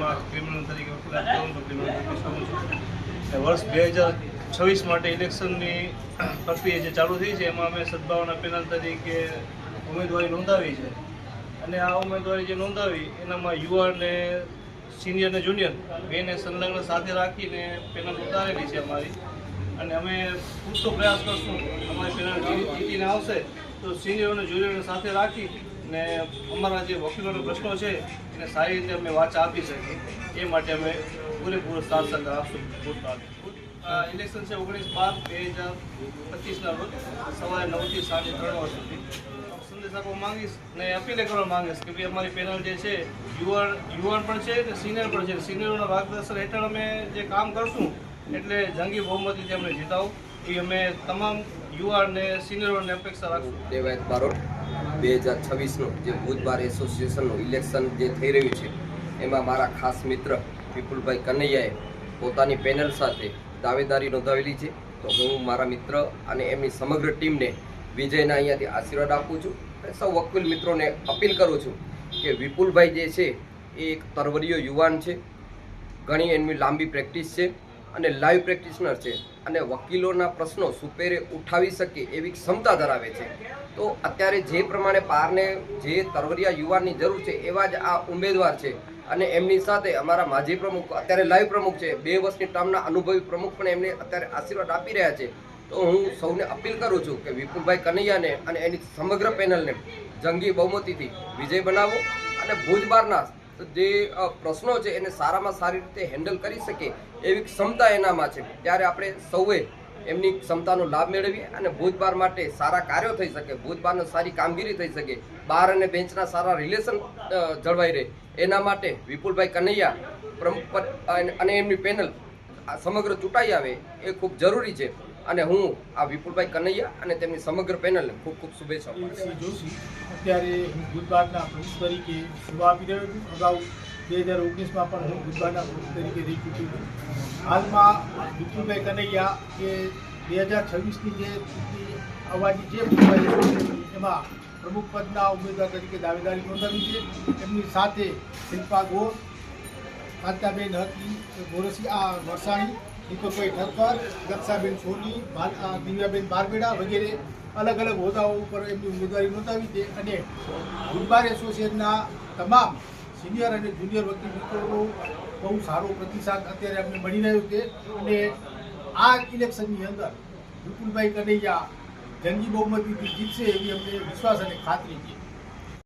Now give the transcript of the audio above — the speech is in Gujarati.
એમાં ક્રિમિનલ તરીકે ક્રિમિનલ વર્ષ બે હજાર છવ્વીસ માટે ઇલેક્શનની પ્રક્રિયા જે ચાલુ થઈ છે, એમાં અમે સદભાવના પેનલ તરીકે ઉમેદવારી નોંધાવી છે. અને આ ઉમેદવારી જે નોંધાવી, એનામાં યુવાન યુવાને સિનિયર ને જુનિયર બેને સંલગ્ન સાથે રાખીને પેનલ ઉતારેલી છે અમારી. અને અમે પૂરતો પ્રયાસ કરશું. અમારી પેનલ જીતીને આવશે. તો સિનિયર અને જુનિયરને સાથે રાખી અને અમારા જે વકીલોના પ્રશ્નો છે એને સારી રીતે અમે વાચા આપી શકીએ. એ માટે અમે પૂરેપૂરો સાથ સહકાર આપશું. પૂરતા ઇલેક્શન છે ઓગણીસ બાર બે હજાર પચીસના રોજ સવારે નવથી સાંજે ત્રણ વાગ્યા સુધી. સંદેશ આપવા માંગીશ ને અપીલે કરવા માંગીશ કે ભાઈ અમારી પેનલ જે છે યુવાન યુવાન પણ છે ને સિનિયર પણ છે. સિનિયરોના માર્ગદર્શન હેઠળ અમે જે કામ કરશું, એટલે જંગી બહુમતીથી અમને જીતાવું. એ અમે તમામ યુવા અને સિનિયરોને અપેક્ષા રાખશું. દેવાયત બારોટ. બે હજાર છવ્વીસનું જે બાર એસોસિએશનનું ઇલેક્શન જે થઈ રહ્યું છે, એમાં મારા ખાસ મિત્ર વિપુલભાઈ કનૈયાએ પોતાની પેનલ સાથે દાવેદારી નોંધાવેલી છે. તો હું મારા મિત્ર અને એમની સમગ્ર ટીમને વિજયના અહીંયાથી આશીર્વાદ આપું છું અને સૌ વકીલ મિત્રોને અપીલ કરું છું કે વિપુલભાઈ જે છે એ એક તરવરીયો યુવાન છે, ઘણી એમની લાંબી પ્રેક્ટિસ છે. અને લાઈવ પ્રેક્ટિશનર છે. અને વકીલોના પ્રશ્નો સુપેરે ઉઠાવી શકે એવી ક્ષમતા ધરાવે છે. તો અત્યારે જે પ્રમાણે પારને જે તરવરિયા યુવાનની જરૂર છે એવા જ આ ઉમેદવાર છે. અને એમની સાથે અમારા માજી પ્રમુખ, અત્યારે લાઈવ પ્રમુખ છે. બે વર્ષની ટર્મના અનુભવી પ્રમુખ પણ એમને અત્યારે આશીર્વાદ આપી રહ્યા છે. તો હું સૌને અપીલ કરું છું કે વિપુલભાઈ કનૈયાને અને એની સમગ્ર પેનલને જંગી બહુમતીથી વિજય બનાવો અને ભુજ બારના જે પ્રશ્નો છે એને સારામાં સારી રીતે હેન્ડલ કરી શકે એવી ક્ષમતા એનામાં છે. ત્યારે આપણે સૌએ એમની ક્ષમતાનો લાભ મેળવીએ અને ભૂતબાર માટે સારા કાર્યો થઈ શકે ભુજ સારી કામગીરી થઈ શકે બાર અને બેન્ચના સારા રિલેશન જળવાઈ રહે. એના માટે વિપુલભાઈ કનૈયા પ્રમુખ અને એમની પેનલ સમગ્ર ચૂંટાઈ આવે એ ખૂબ જરૂરી છે. અને હું આ વિપુલભાઈ કનૈયા અને તેમની સમગ્ર પેનલને ખૂબ ખૂબ શુભેચ્છાઓ જોશી અત્યારે હું ગુજરાતના પ્રમુખ તરીકે સેવા આપી રહ્યો છું. અગાઉ બે હજાર ઓગણીસમાં પણ હું ગુજરાતના પ્રમુખ તરીકે રહી ચૂક્યો છું. હાલમાં વિપુલભાઈ કનૈયા કે બે હજાર છવ્વીસની જે ચૂંટણી આવવાની છે એમાં પ્રમુખ પદના ઉમેદવાર તરીકે દાવેદારી નોંધાવી છે. એમની સાથે શિલ્પા ગોર કાંતાબેન હકી ગોરસી આ વરસાણી દીપકભાઈ ઠક્કર, દક્ષાબેન સોની દિવ્યાબેન બારબેડા વગેરે અલગ અલગ હોદ્દાઓ ઉપર એમની ઉમેદવારી નોંધાવી છે અને ગુલબાર એસોસિએશનના તમામ સિનિયર અને જુનિયર વકીલ મિત્રોનો બહુ સારો પ્રતિસાદ અત્યારે અમને મળી રહ્યો છે અને આ ઇલેક્શનની અંદર વિપુલભાઈ કનૈયા જંગી બહુમતીથી જીતશે એવી અમને વિશ્વાસ અને ખાતરી છે.